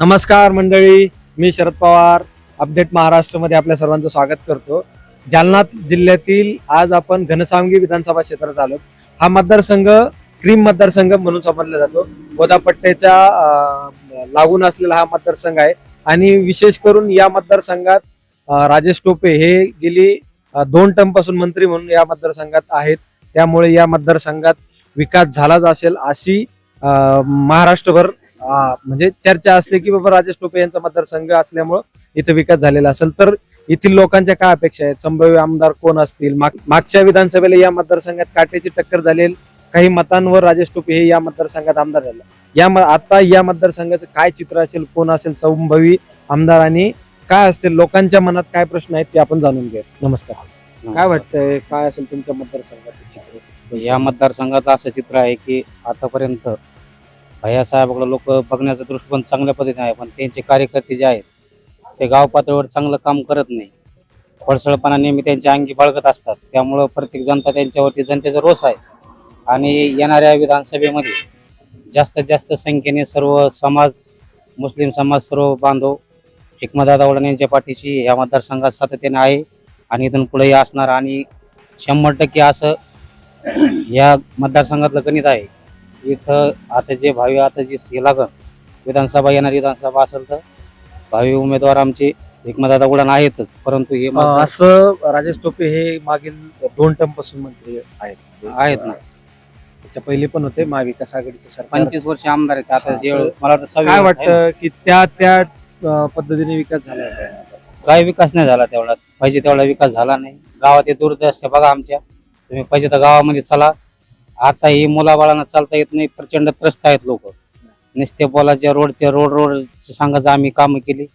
नमस्कार मंडळी मी शरद पवार. अपडेट महाराष्ट्रमध्ये आपल्या सर्वांचं स्वागत करतो. जालना जिल्ह्यातील आज आपण घनसावंगी विधानसभा क्षेत्रात आलो. हा मतदारसंघ क्रीम मतदारसंघ म्हणून समजला जातो. गोदापट्ट्याच्या लागून असलेला हा मतदारसंघ आहे. आणि विशेष करून या मतदारसंघात राजेश टोपे हे गेली दोन टर्मपासून मंत्री म्हणून या मतदारसंघात आहेत. त्यामुळे या मतदारसंघात विकास झालाच असेल अशी महाराष्ट्रभर म्हणजे चर्चा असते की बाबा राजेश टोपे यांचा मतदारसंघ असल्यामुळं इथं विकास झालेला असेल. तर येथील लोकांच्या काय अपेक्षा आहेत? संभाव्य आमदार कोण असतील? माग- मागच्या विधानसभेला या मतदारसंघात काट्याची टक्कर झालेल काही मतांवर राजेश टोपे हे या मतदारसंघात आमदार झाले. या आता या मतदारसंघाचं काय चित्र असेल? कोण असेल? संभावी आमदार आणि काय असतील? लोकांच्या मनात काय प्रश्न आहेत ते आपण जाणून घेऊ नमस्कार. काय वाटतंय? काय असेल तुमच्या मतदारसंघाचं चित्र? या मतदारसंघात असं चित्र आहे की आतापर्यंत भैयासाहेबाकडे लोक बघण्याचा दृष्टिकोन चांगल्या पद्धतीने आहे पण त्यांचे कार्यकर्ते जे आहेत ते गाव पातळीवर चांगलं काम करत नाही. होळसळपणा नेहमी त्यांच्या अंगी बाळगत असतात. त्यामुळं प्रत्येक जनता त्यांच्यावरती जनतेचा रोष आहे. आणि येणाऱ्या विधानसभेमध्ये जास्तीत जास्त संख्येने सर्व समाज मुस्लिम समाज सर्व बांधव हिकमतदादा वडन यांच्या पाठीशी ह्या मतदारसंघात सातत्याने आहे आणि इथून पुढेही असणार. आणि शंभर टक्के असं या मतदारसंघातलं गणित आहे इथं आता जे भावी आता जी हे लागन विधानसभा येणारी विधानसभा असेल तर भावी उमेदवार आमचे एकमतदादा उडाण आहेतच परंतु हे मतदार असं राजेश टोपे हे मागील दोन टर्मपासून मंत्री आहेत. आहेत ना. त्याच्या पहिले पण होते महाविकास आघाडीचे सरकार. पंचवीस वर्ष आमदार आहेत. आता जे मला वाटतं सहावी काय वर्ष आहे ना. वाटतं की त्या त्या अं, पद्धतीने विकास झाला आहे? का? काही विकास नाही झाला तेवढा पाहिजे तेवढा विकास झाला नाही. गावात हे दुर्दशा बघा आमच्या. तुम्ही पाहिजे तर गावामध्ये चला. आता ही मुलाबाळांना चालता येत नाही प्रचंड त्रस्त आहेत लोक. नुसते बोलाच्या रोडच्या रोड रोड सांगायचं आम्ही कामं केली.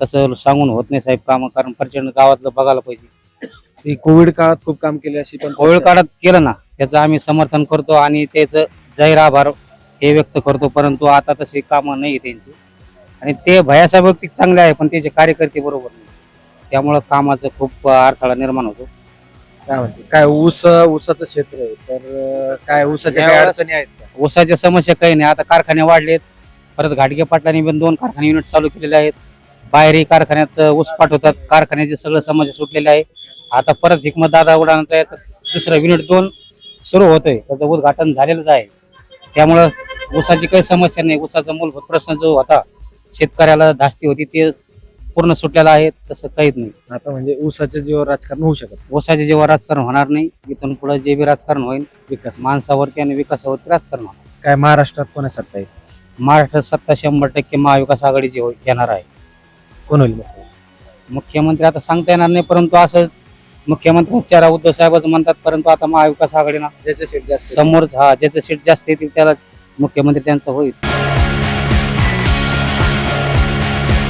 तसं सांगून होत नाही साहेब कामं कारण प्रचंड गावातलं बघायला पाहिजे. कोविड काळात खूप काम केले अशी पण कोविड काळात केलं ना त्याचं आम्ही समर्थन करतो आणि त्याचं जाहीर आभार हे व्यक्त करतो परंतु आता तसे कामं नाही त्यांची. आणि ते भयासाहेब व्यक्ती चांगले आहे पण त्याचे कार्यकर्ते बरोबर नाही. त्यामुळं कामाचं खूप अडथळा निर्माण होतो. काय म्हणते? काय ऊस ऊसाचं क्षेत्र आहे तर काय ऊसाच्या काय यावेळेस- अडचणी आहेत का? ऊसाच्या समस्या काही नाही. आता कारखाने वाढलेत. परत घाटगे पाटलांनी पण दोन कारखाने युनिट चालू केलेले आहेत. बाहेरही कारखान्यात ऊस पाठवतात. कारखान्याचे सगळं समस्या सुटलेले आहे. आता परत हिकमत दादा उडाणाचा याचं दुसरं युनिट दोन सुरू होतोय. त्याचं उद्घाटन झालेलंच आहे. त्यामुळं ऊसाची काही समस्या नाही. ऊसाचा मूलभूत प्रश्न जो होता शेतकऱ्याला धास्ती होती ते पूर्ण सुटलेलं आहे तसं काहीच नाही. आता म्हणजे ऊसाच्या जीवावर राजकारण होऊ शकत ऊसाचे जेव्हा राजकारण होणार नाही. इथून पुढे जे बी राजकारण होईल विकास. माणसावरती आणि विकासावरती राजकारण होणार. काय महाराष्ट्रात कोणा सत्ता आहे महाराष्ट्र सत्ता शंभर टक्के महाविकास आघाडीची होय- येणार आहे. कोण होईल मग? मुख्यमंत्री आता सांगता येणार नाही परंतु असं मुख्यमंत्री चेहरा उद्धव साहेबाचं म्हणतात परंतु आता महाविकास आघाडीनं ज्याच्या सीट जास्त. समोर हा ज्याचं सीट जास्त येतील त्याला मुख्यमंत्री त्यांचा होईल.